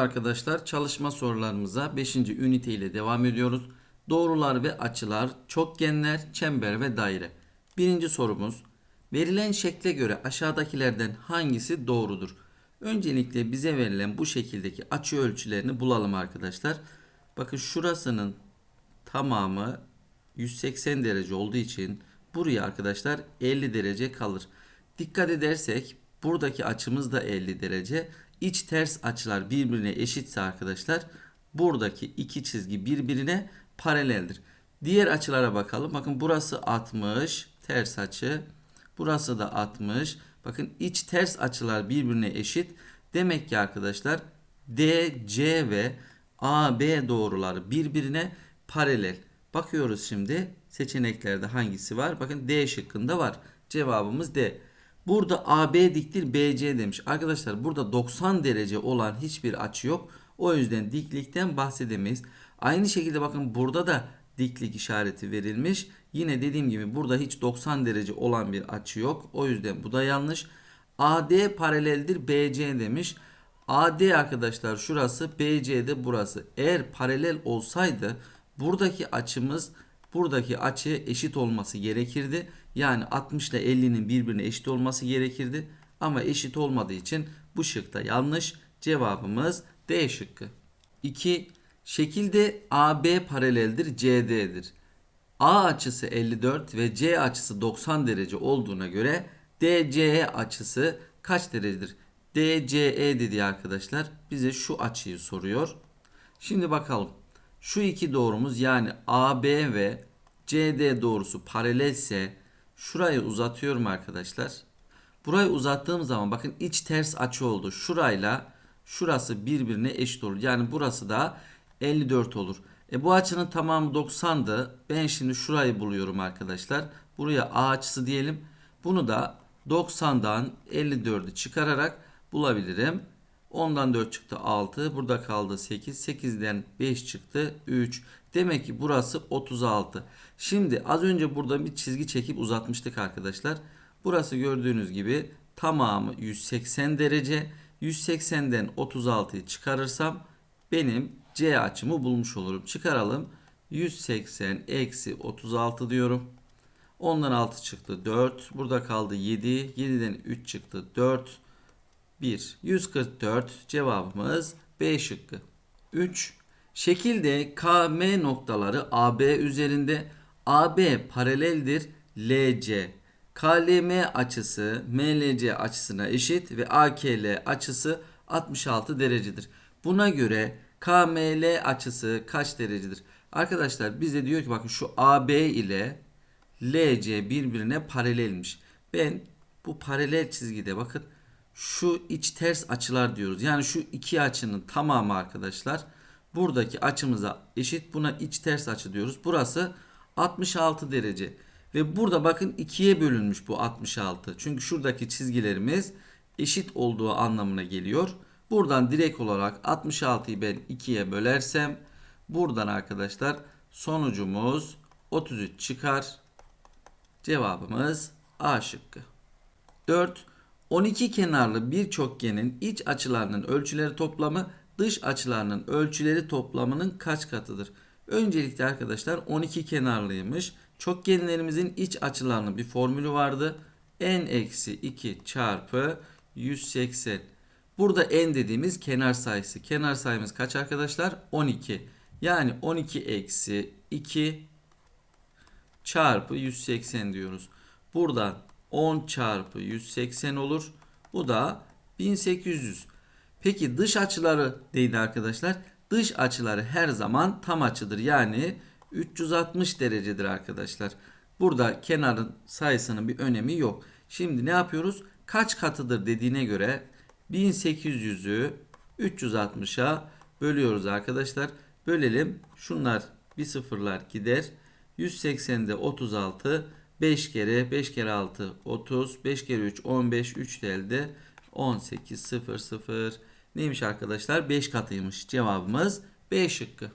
Arkadaşlar. Çalışma sorularımıza 5. ünite ile devam ediyoruz. Doğrular ve açılar, çokgenler, çember ve daire. Birinci sorumuz. Verilen şekle göre aşağıdakilerden hangisi doğrudur? Öncelikle bize verilen bu şekildeki açı ölçülerini bulalım arkadaşlar. Bakın şurasının tamamı 180 derece olduğu için buraya arkadaşlar 50 derece kalır. Dikkat edersek buradaki açımız da 50 derece. İç ters açılar birbirine eşitse arkadaşlar buradaki iki çizgi birbirine paraleldir. Diğer açılara bakalım. Bakın burası 60 ters açı. Burası da 60. Bakın iç ters açılar birbirine eşit. Demek ki arkadaşlar DC ve AB doğruları birbirine paralel. Bakıyoruz şimdi seçeneklerde hangisi var? Bakın D şıkkında var. Cevabımız D. Burada AB diktir BC demiş. Arkadaşlar burada 90 derece olan hiçbir açı yok. O yüzden diklikten bahsedemeyiz. Aynı şekilde bakın burada da diklik işareti verilmiş. Yine dediğim gibi burada hiç 90 derece olan bir açı yok. O yüzden bu da yanlış. AD paraleldir BC demiş. AD arkadaşlar şurası BC de burası. Eğer paralel olsaydı buradaki açımız buradaki açıya eşit olması gerekirdi. Yani 60 ile 50'nin birbirine eşit olması gerekirdi. Ama eşit olmadığı için bu şıkta yanlış. Cevabımız D şıkkı. 2. Şekilde AB paraleldir CD'dir. A açısı 54 ve C açısı 90 derece olduğuna göre DCE açısı kaç derecedir? DCE dedi arkadaşlar bize şu açıyı soruyor. Şimdi bakalım. Şu iki doğrumuz yani AB ve CD doğrusu paralelse şurayı uzatıyorum arkadaşlar. Burayı uzattığım zaman bakın iç ters açı oldu. Şurayla şurası birbirine eşit olur. Yani burası da 54 olur. E bu açının tamamı 90'dı. Ben şimdi şurayı buluyorum arkadaşlar. Buraya A açısı diyelim. Bunu da 90'dan 54'ü çıkararak bulabilirim. 10'dan 4 çıktı 6. Burada kaldı 8. 8'den 5 çıktı 3. Demek ki burası 36. Şimdi az önce burada bir çizgi çekip uzatmıştık arkadaşlar. Burası gördüğünüz gibi tamamı 180 derece. 180'den 36'yı çıkarırsam benim C açımı bulmuş olurum. Çıkaralım. 180 eksi 36 diyorum. 10'dan 6 çıktı 4. Burada kaldı 7. 7'den 3 çıktı 4. 1. 144 cevabımız B şıkkı. 3. Şekilde KM noktaları AB üzerinde AB paraleldir LC. KLM açısı MLC açısına eşit ve AKL açısı 66 derecedir. Buna göre KML açısı kaç derecedir? Arkadaşlar bize diyor ki bakın şu AB ile LC birbirine paralelmiş. Ben bu paralel çizgide bakın şu iç ters açılar diyoruz. Yani şu iki açının tamamı arkadaşlar buradaki açımıza eşit. Buna iç ters açı diyoruz. Burası 66 derece. Ve burada bakın ikiye bölünmüş bu 66. Çünkü şuradaki çizgilerimiz eşit olduğu anlamına geliyor. Buradan direkt olarak 66'yı ben 2'ye bölersem buradan arkadaşlar sonucumuz 33 çıkar. Cevabımız A şıkkı. 4. 12 kenarlı bir çokgenin iç açılarının ölçüleri toplamı dış açılarının ölçüleri toplamının kaç katıdır? Öncelikle arkadaşlar 12 kenarlıymış. Çokgenlerimizin iç açılarının bir formülü vardı. n-2 çarpı 180. Burada n dediğimiz kenar sayısı. Kenar sayımız kaç arkadaşlar? 12. Yani 12 eksi 2 çarpı 180 diyoruz. Buradan 10 çarpı 180 olur. Bu da 1800. Peki dış açıları neydi arkadaşlar? Dış açıları her zaman tam açıdır. Yani 360 derecedir arkadaşlar. Burada kenarın sayısının bir önemi yok. Şimdi ne yapıyoruz? Kaç katıdır dediğine göre 1800'ü 360'a bölüyoruz arkadaşlar. Bölelim. Şunlar bir sıfırlar gider. 180'de 36 5 kere 5 kere 6 30 5 kere 3 15 3 elde 18 0 0 neymiş arkadaşlar? 5 katıymış cevabımız. B şıkkı.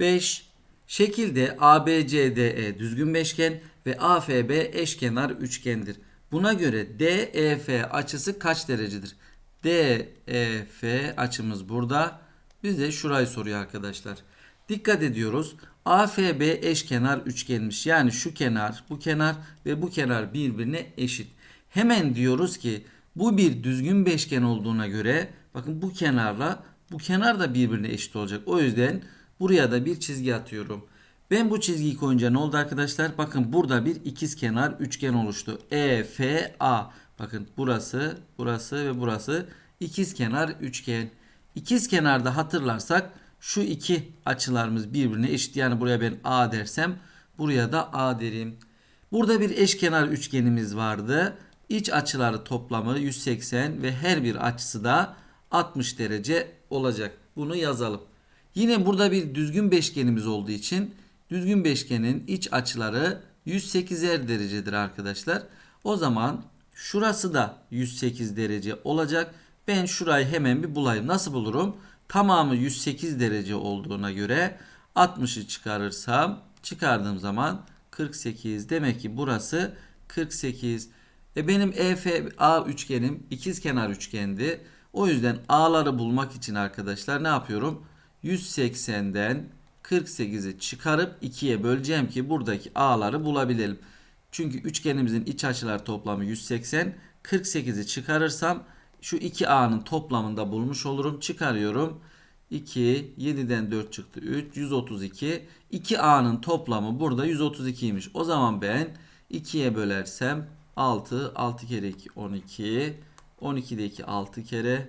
5 şekilde ABCDE düzgün beşgen ve AFB eşkenar üçgendir. Buna göre DEF açısı kaç derecedir? DEF açımız burada. Bize şurayı soruyor arkadaşlar. Dikkat ediyoruz. AFB eşkenar üçgenmiş. Yani şu kenar, bu kenar ve bu kenar birbirine eşit. Hemen diyoruz ki bu bir düzgün beşgen olduğuna göre bakın bu kenarla bu kenar da birbirine eşit olacak. O yüzden buraya da bir çizgi atıyorum. Ben bu çizgiyi koyunca ne oldu arkadaşlar? Bakın burada bir ikizkenar üçgen oluştu. EFA. Bakın burası, burası ve burası ikizkenar üçgen. İkizkenarda hatırlarsak şu iki açılarımız birbirine eşit. Yani buraya ben A dersem buraya da A derim. Burada bir eşkenar üçgenimiz vardı. İç açıları toplamı 180 ve her bir açısı da 60 derece olacak. Bunu yazalım. Yine burada bir düzgün beşgenimiz olduğu için düzgün beşgenin iç açıları 108'er derecedir arkadaşlar. O zaman şurası da 108 derece olacak. Ben şurayı hemen bir bulayım. Nasıl bulurum? Tamamı 108 derece olduğuna göre 60'ı çıkarırsam çıkardığım zaman 48. Demek ki burası 48. E benim EFA üçgenim ikizkenar üçgendi. O yüzden A'ları bulmak için arkadaşlar ne yapıyorum? 180'den 48'i çıkarıp 2'ye böleceğim ki buradaki A'ları bulabilelim. Çünkü üçgenimizin iç açılar toplamı 180. 48'i çıkarırsam şu iki A'nın toplamında bulmuş olurum. Çıkarıyorum. 2, 7'den 4 çıktı 3, 132. 2A'nın toplamı burada 132'ymiş. O zaman ben 2'ye bölersem 6, 6 kere 2, 12. 12'de 2, 6 kere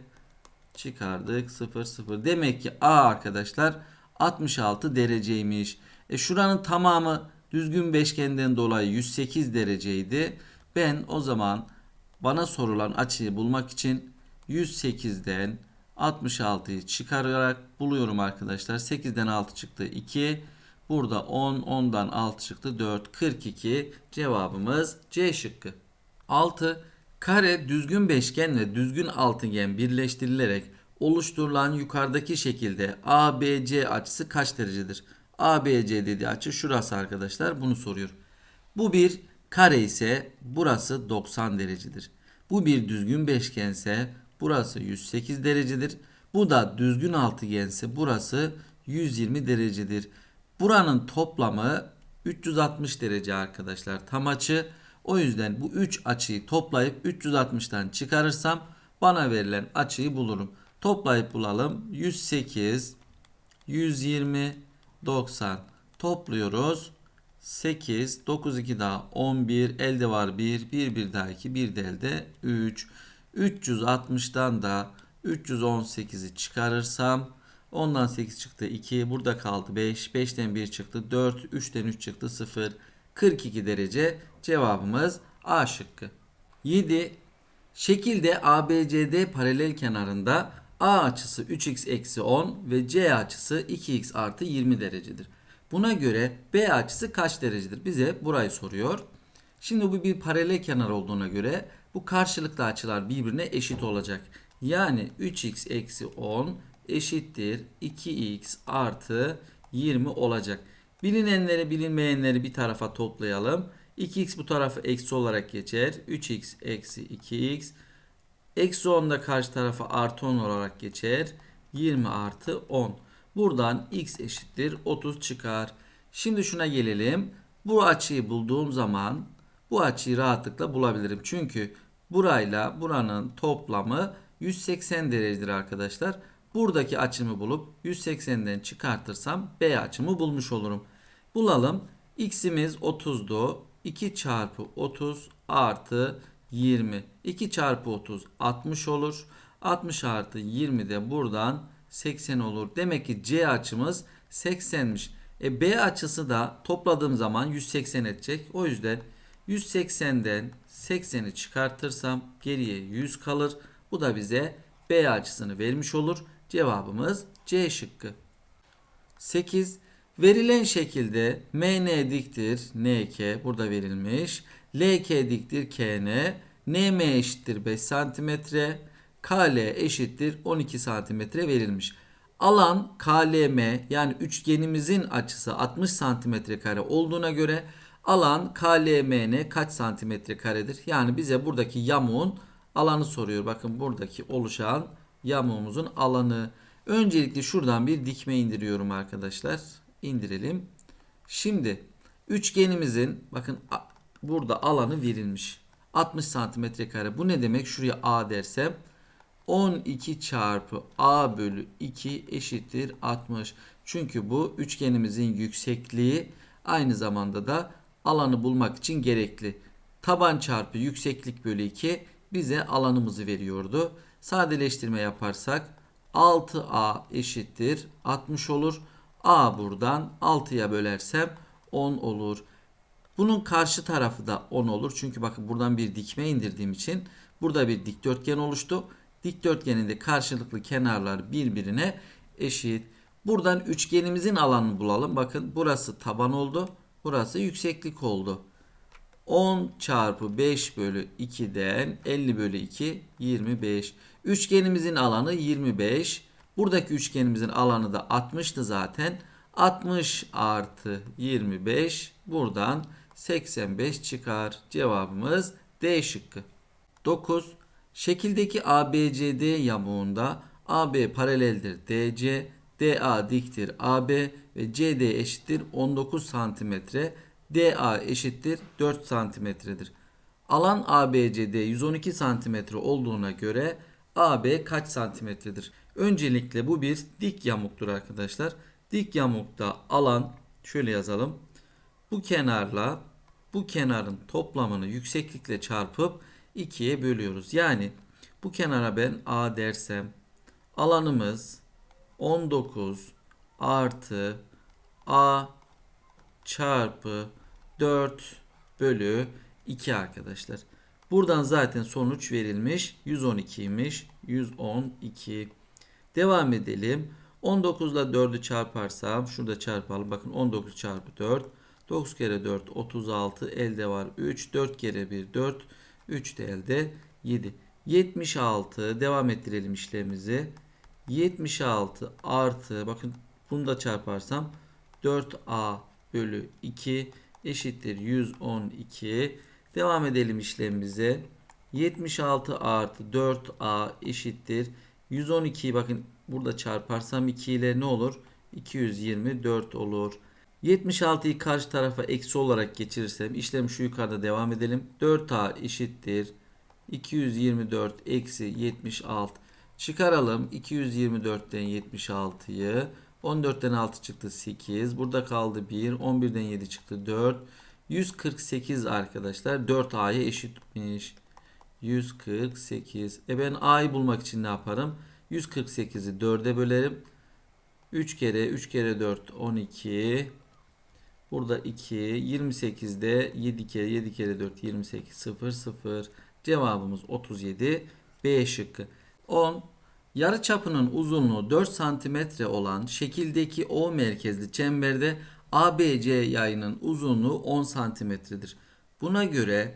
çıkardık 0, 0. Demek ki A arkadaşlar 66 dereceymiş. E şuranın tamamı düzgün beşgenden dolayı 108 dereceydi. Ben o zaman bana sorulan açıyı bulmak için 108'den 66'yı çıkararak buluyorum arkadaşlar. 8'den 6 çıktı 2. Burada 10, 10'dan 6 çıktı 4, 42. Cevabımız C şıkkı. 6. Kare düzgün beşgen ve düzgün altıgen birleştirilerek oluşturulan yukarıdaki şekilde ABC açısı kaç derecedir? ABC dediği açı şurası arkadaşlar. Bunu soruyor. Bu bir kare ise burası 90 derecedir. Bu bir düzgün beşgense burası 108 derecedir. Bu da düzgün altıgense burası 120 derecedir. Buranın toplamı 360 derece arkadaşlar tam açı. O yüzden bu 3 açıyı toplayıp 360'tan çıkarırsam bana verilen açıyı bulurum. Toplayıp bulalım. 108, 120, 90 topluyoruz. 8, 9, 2 daha 11, elde var 1, 1, 1 daha 2, 1 de elde 3. 360'dan da 318'i çıkarırsam ondan 8 çıktı 2, burada kaldı 5, 5'ten 1 çıktı 4, 3'ten 3 çıktı 0, 42 derece cevabımız A şıkkı. 7. Şekilde ABCD paralel kenarında A açısı 3x eksi 10 ve C açısı 2x artı 20 derecedir. Buna göre B açısı kaç derecedir? Bize burayı soruyor. Şimdi bu bir paralel kenar olduğuna göre bu karşılıklı açılar birbirine eşit olacak. Yani 3x eksi 10 eşittir 2x artı 20 olacak. Bilinenleri bilinmeyenleri bir tarafa toplayalım. 2x bu tarafa eksi olarak geçer. 3x eksi 2x. Eksi 10 da karşı tarafa artı 10 olarak geçer. 20 artı 10. Buradan x eşittir 30 çıkar. Şimdi şuna gelelim. Bu açıyı bulduğum zaman bu açıyı rahatlıkla bulabilirim. Çünkü burayla buranın toplamı 180 derecedir arkadaşlar. Buradaki açımı bulup 180'den çıkartırsam B açımı bulmuş olurum. Bulalım. X'imiz 30'du. 2 çarpı 30 artı 20. 2 çarpı 30 60 olur. 60 artı 20 de buradan 80 olur. Demek ki C açımız 80'miş. E B açısı da topladığım zaman 180 edecek. O yüzden 180'den 80'i çıkartırsam geriye 100 kalır. Bu da bize B açısını vermiş olur. Cevabımız C şıkkı. 8. Verilen şekilde MN diktir NK burada verilmiş. LK diktir KN. NM eşittir 5 cm. KL eşittir 12 cm verilmiş. Alan KLM yani üçgenimizin açısı 60 cm kare olduğuna göre alan KLMN kaç santimetre karedir? Yani bize buradaki yamuğun alanı soruyor. Bakın buradaki oluşan yamuğumuzun alanı. Öncelikle şuradan bir dikme indiriyorum arkadaşlar. İndirelim. Şimdi üçgenimizin bakın burada alanı verilmiş. 60 santimetre kare. Bu ne demek? Şuraya A dersem 12 çarpı A bölü 2 eşittir 60. Çünkü bu üçgenimizin yüksekliği aynı zamanda da alanı bulmak için gerekli. Taban çarpı yükseklik bölü 2 bize alanımızı veriyordu. Sadeleştirme yaparsak 6A eşittir 60 olur. A buradan 6'ya bölersem 10 olur. Bunun karşı tarafı da 10 olur. Çünkü bakın buradan bir dikme indirdiğim için burada bir dikdörtgen oluştu. Dikdörtgenin de karşılıklı kenarlar birbirine eşit. Buradan üçgenimizin alanını bulalım. Bakın burası taban oldu. Burası yükseklik oldu. 10 çarpı 5 bölü 2'den 50 bölü 2 25. Üçgenimizin alanı 25. Buradaki üçgenimizin alanı da 60'tı zaten. 60 artı 25 buradan 85 çıkar. Cevabımız D şıkkı. 9. Şekildeki ABCD yamuğunda AB paraleldir DC, DA diktir AB ve CD eşittir 19 santimetre, DA eşittir 4 santimetredir. Alan ABCD 112 santimetre olduğuna göre AB kaç santimetredir? Öncelikle bu bir dik yamuktur arkadaşlar. Dik yamukta alan şöyle yazalım. Bu kenarla bu kenarın toplamını yükseklikle çarpıp 2'ye bölüyoruz. Yani bu kenara ben A dersem alanımız 19 artı A çarpı 4 bölü 2 arkadaşlar. Buradan zaten sonuç verilmiş. 112'ymiş. 112. Devam edelim. 19 ile 4'ü çarparsam şurada çarpalım. Bakın 19 çarpı 4. 9 kere 4 36 elde var 3 4 kere 1 4 3 de elde 7 76 devam ettirelim işlemimizi. 76 artı bakın bunu da çarparsam 4a bölü 2 eşittir 112 devam edelim işlemimize. 76 artı 4a eşittir 112 bakın burada çarparsam 2 ile ne olur? 224 olur 76'yı karşı tarafa eksi olarak geçirirsem işlem şu yukarıda devam edelim. 4a eşittir. 224 eksi 76 çıkaralım. 224'ten 76'yı 14'ten 6 çıktı 8. Burada kaldı 1. 11'den 7 çıktı 4. 148 arkadaşlar 4a'ya eşitmiş. 148. E ben a'yı bulmak için ne yaparım? 148'i 4'e bölerim. 3 kere 3 kere 4 12. Burada 2. 28'de 7 kere 7 kere 4 28 0 0. Cevabımız 37. B şıkkı. 10. Yarı çapının uzunluğu 4 cm olan şekildeki O merkezli çemberde ABC yayının uzunluğu 10 cm'dir. Buna göre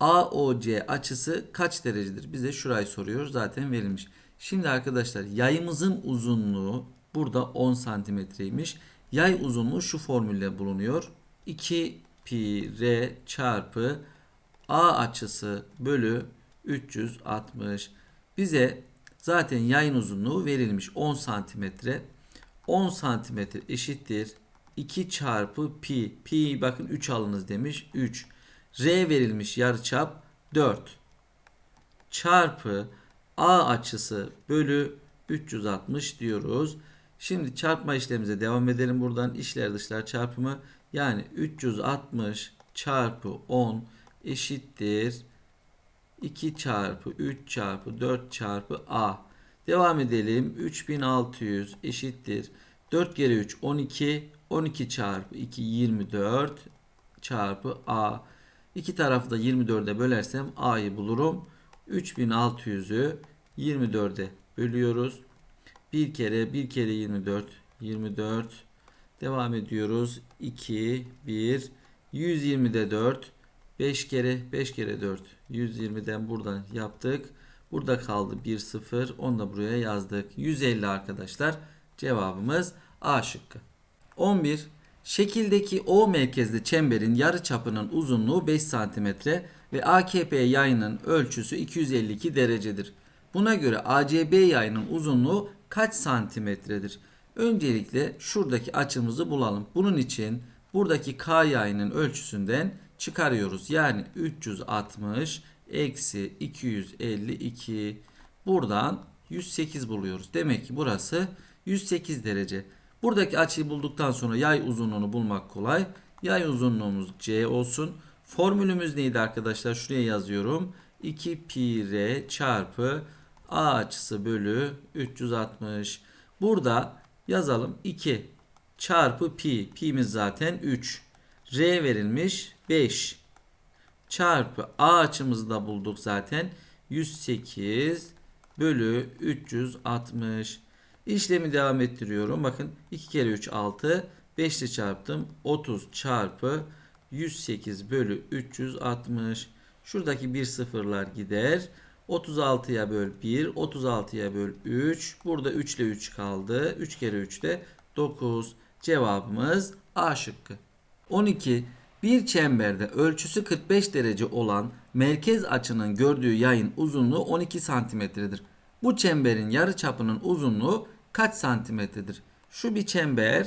AOC açısı kaç derecedir? Bize şurayı soruyor. Zaten verilmiş. Şimdi arkadaşlar yayımızın uzunluğu burada 10 santimetreymiş. Yay uzunluğu şu formülle bulunuyor. 2 pi r çarpı A açısı bölü 360. Bize zaten yayın uzunluğu verilmiş 10 santimetre. 10 santimetre eşittir 2 çarpı pi. Pi bakın 3 alınız demiş. 3. R verilmiş yarıçap 4. Çarpı A açısı bölü 360 diyoruz. Şimdi çarpma işlemimize devam edelim buradan. İşler dışlar çarpımı yani 360 çarpı 10 eşittir 2 çarpı 3 çarpı 4 çarpı A. Devam edelim. 3600 eşittir. 4 kere 3 12. 12 çarpı 2 24 çarpı A. İki tarafı da 24'e bölersem A'yı bulurum. 3600'ü 24'e bölüyoruz. Bir kere bir kere 24 24 devam ediyoruz. 2 1 120'de 4 5 kere 5 kere 4 120'den buradan yaptık. Burada kaldı 1 0 onu da buraya yazdık. 150 arkadaşlar. Cevabımız A şıkkı. 11 şekildeki O merkezli çemberin yarı çapının uzunluğu 5 cm ve AKP yayının ölçüsü 252 derecedir. Buna göre ACB yayının uzunluğu kaç santimetredir? Öncelikle şuradaki açımızı bulalım. Bunun için buradaki K yayının ölçüsünden çıkarıyoruz. Yani 360 eksi 252 buradan 108 buluyoruz. Demek ki burası 108 derece. Buradaki açıyı bulduktan sonra yay uzunluğunu bulmak kolay. Yay uzunluğumuz C olsun. Formülümüz neydi arkadaşlar? Şuraya yazıyorum. 2 pi r çarpı a açısı bölü 360. Burada yazalım 2 çarpı pi. Pi'miz zaten 3. R verilmiş 5 çarpı a açımızı da bulduk zaten. 108 bölü 360. İşlemi devam ettiriyorum. Bakın 2 kere 3 6. 5 ile çarptım. 30 çarpı 108 bölü 360. Şuradaki bir sıfırlar gider. 36'ya böl 1. 36'ya böl 3. Burada 3 ile 3 kaldı. 3 kere 3 de 9. Cevabımız A şıkkı. 12. Bir çemberde ölçüsü 45 derece olan merkez açının gördüğü yayın uzunluğu 12 santimetredir. Bu çemberin yarıçapının uzunluğu kaç santimetredir? Şu bir çember.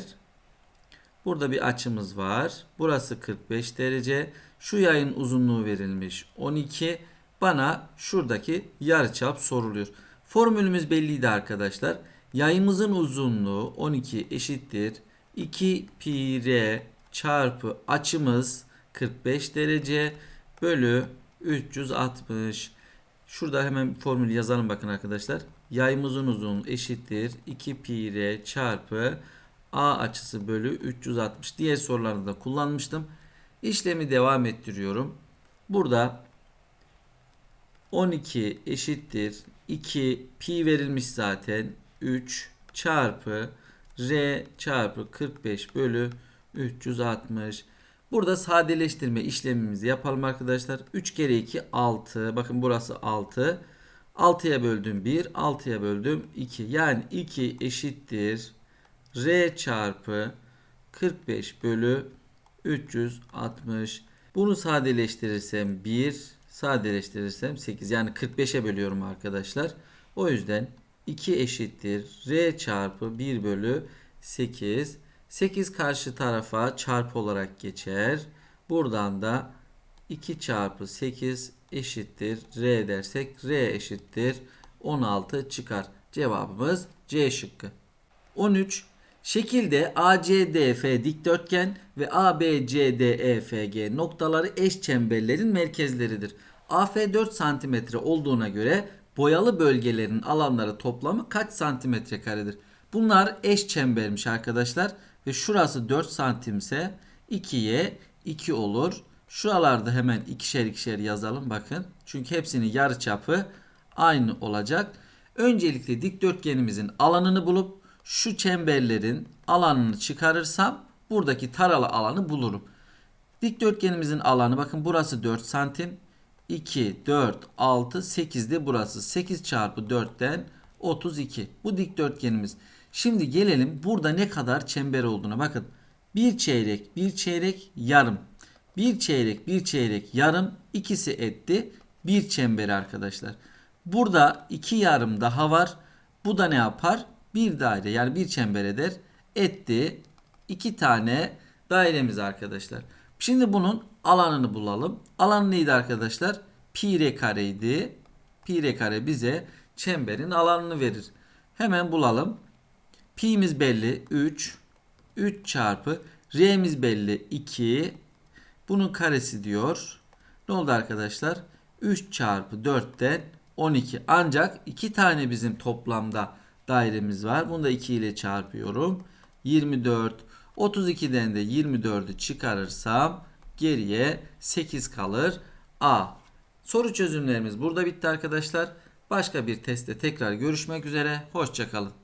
Burada bir açımız var. Burası 45 derece. Şu yayın uzunluğu verilmiş 12. Bana şuradaki yarıçap soruluyor. Formülümüz belliydi arkadaşlar. Yayımızın uzunluğu 12 eşittir. 2 pi r çarpı açımız 45 derece bölü 360. Şurada hemen formülü yazalım bakın arkadaşlar. Yayımızın uzunluğu eşittir. 2 pi r çarpı a açısı bölü 360. Diğer sorularda da kullanmıştım. İşlemi devam ettiriyorum. Burada 12 eşittir 2 pi verilmiş zaten 3 çarpı r çarpı 45 bölü 360. Burada sadeleştirme işlemimizi yapalım arkadaşlar. 3 kere 2 6. Bakın burası 6. 6'ya böldüm 1. 6'ya böldüm 2. Yani 2 eşittir. R çarpı 45 bölü 360. Bunu sadeleştirirsem 1. Sadeleştirirsem 8. Yani 45'e bölüyorum arkadaşlar. O yüzden 2 eşittir. R çarpı 1 bölü 8. 8 karşı tarafa çarpı olarak geçer. Buradan da 2 çarpı 8 eşittir. R dersek R eşittir. 16 çıkar. Cevabımız C şıkkı. 13. Şekilde ACDF dikdörtgen ve ABCDEFG noktaları eş çemberlerin merkezleridir. AF 4 cm olduğuna göre boyalı bölgelerin alanları toplamı kaç santimetre karedir? Bunlar eş çembermiş arkadaşlar. Ve şurası 4 santimse 2'ye 2 olur. Şuralarda hemen ikişer ikişer yazalım bakın. Çünkü hepsinin yarıçapı aynı olacak. Öncelikle dikdörtgenimizin alanını bulup şu çemberlerin alanını çıkarırsam buradaki taralı alanı bulurum. Dikdörtgenimizin alanı bakın burası 4 santim. 2, 4, 6, 8 de burası. 8 çarpı 4'ten 32. Bu dikdörtgenimiz. Şimdi gelelim burada ne kadar çember olduğuna bakın. Bir çeyrek, bir çeyrek, yarım. Bir çeyrek, bir çeyrek, yarım ikisi etti. Bir çember arkadaşlar. Burada iki yarım daha var. Bu da ne yapar? Bir daire yani bir çember eder. Etti. iki tane dairemiz arkadaşlar. Şimdi bunun alanını bulalım. Alan neydi arkadaşlar? Pi r kareydi. Pi r kare bize çemberin alanını verir. Hemen bulalım. Pi'miz belli 3. 3 çarpı R'miz belli 2. Bunun karesi diyor. Ne oldu arkadaşlar? 3 çarpı 4'ten 12. Ancak 2 tane bizim toplamda dairemiz var. Bunu da 2 ile çarpıyorum. 24. 32'den de 24'ü çıkarırsam geriye 8 kalır. A. Soru çözümlerimiz burada bitti arkadaşlar. Başka bir testte tekrar görüşmek üzere. Hoşçakalın.